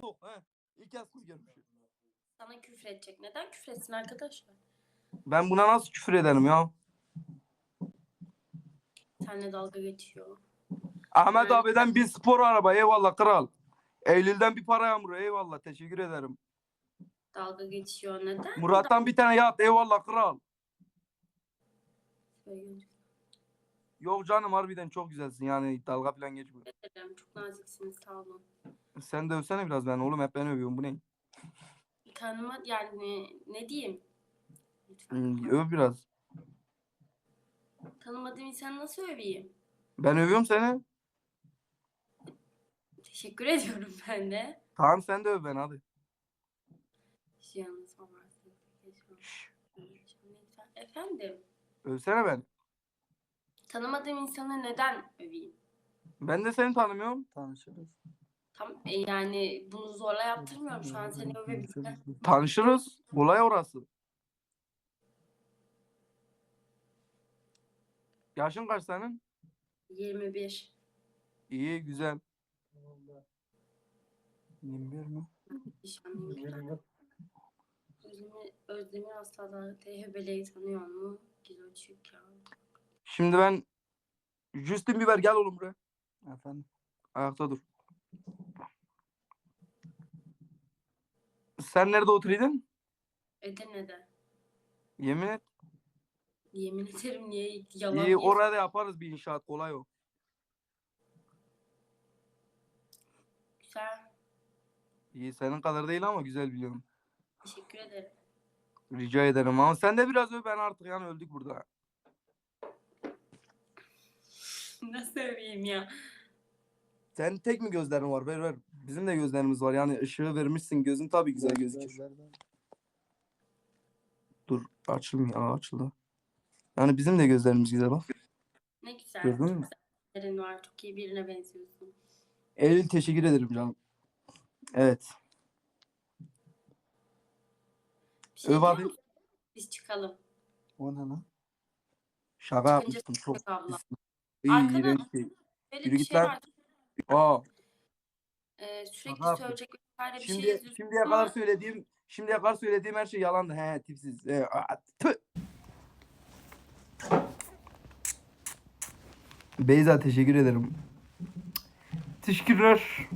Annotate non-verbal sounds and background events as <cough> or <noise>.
Tok he. İlk kez kız görmüşüm. Sana küfür edecek. Neden küfür etsin arkadaşlar? Ben buna nasıl küfür ederim ya? Seninle dalga geçiyor. Ahmet Evet. abiden bir spor araba eyvallah kral. Eylül'den bir para yağmuru eyvallah teşekkür ederim. Dalga geçiyor. Neden? Murat'tan bir tane yat eyvallah kral. Dalga Yok canım harbiden çok güzelsin yani dalga falan geçmiyor. ederim. Çok naziksiniz. Sağ olun. Sen de övsene biraz ben oğlum hep ben övüyorum bu ne? Tanıma yani ne diyeyim? Hmm, öv biraz. Tanımadığım insanı nasıl öveyim? Ben övüyorum seni. Teşekkür ediyorum <laughs> ben de. Tamam sen de öv beni hadi. Yalnız. Efendim, Övsene beni. tanımadığım insanı neden öveyim? Ben de seni tanımıyorum. Tanışırız. Tam e, yani bunu zorla yaptırmıyorum şu an seni övebilirim. <laughs> Tanışırız. Olay orası. Yaşın kaç senin? 21. İyi güzel. 21 mi? Nişanlıyım. Özlemi, Özdemir Aslan'ı THB'leyi tanıyor mu? Güzel çünkü ya. Şimdi ben Justin Bieber gel oğlum buraya. Efendim. Ayakta dur. Sen nerede oturuyordun? Edirne'de. Yemin et. Yemin ederim niye yalan İyi niye- orada yaparız bir inşaat kolay o. Güzel. İyi senin kadar değil ama güzel biliyorum. Teşekkür ederim. Rica ederim ama sen de biraz öv ben artık yani öldük burada. <laughs> Nasıl öveyim ya? Senin tek mi gözlerin var? Ver ver. Bizim de gözlerimiz var. Yani ışığı vermişsin. Gözün tabii güzel gözükür. Dur açılmıyor. Aa, açıldı. Yani bizim de gözlerimiz güzel bak. Ne güzel. Gördün mü? gözlerin var. Çok iyi birine benziyorsun. Eylül teşekkür ederim canım. Evet. Bir şey Öv diyor abi. musun? Biz çıkalım. O ne lan? Şaka Çıkınca yapmıştım. Çok çıkacak abla. iyi, Arkada- iğrenç şey. Böyle Yürü bir git şey lan. var. Aa, Ee, sürekli yaptım. söyleyecek vesaire bir şey şimdi yazıyorsun. şimdiye ama kadar söylediğim şimdiye kadar söylediğim her şey yalandı. He tipsiz. He, aa, tüh. Beyza teşekkür ederim. Teşekkürler.